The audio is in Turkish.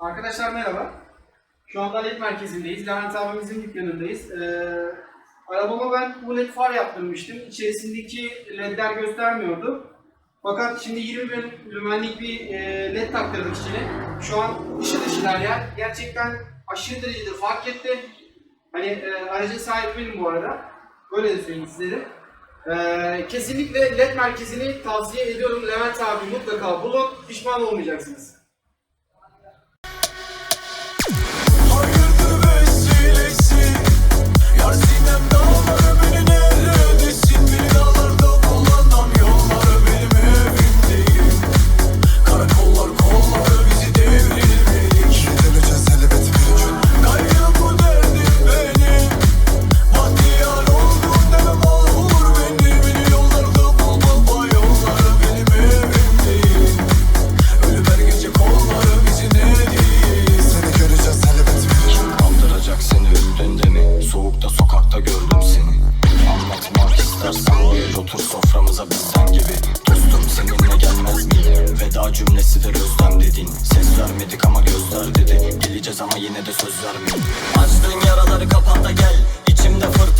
Arkadaşlar merhaba. Şu anda LED merkezindeyiz. Levent abimizin dükkanındayız. Ee, arabama ben bu LED far yaptırmıştım. İçerisindeki LED'ler göstermiyordu. Fakat şimdi 20 bin lümenlik bir e, LED taktırdık içine. Şu an ışıl ışıl her yer. Gerçekten aşırı derecede fark etti. Hani e, aracın sahibi benim bu arada. Böyle de söyleyeyim size de. Ee, kesinlikle LED merkezini tavsiye ediyorum. Levent abi mutlaka bulun. Pişman olmayacaksınız. Otur soframıza bizden gibi. Dostum seninle gelmez miyim? Veda cümlesidir özlem dedin. Ses vermedik ama gözler dedi. Geleceğiz ama yine de söz vermeyin Açtığın yaraları kapat da gel. İçimde fır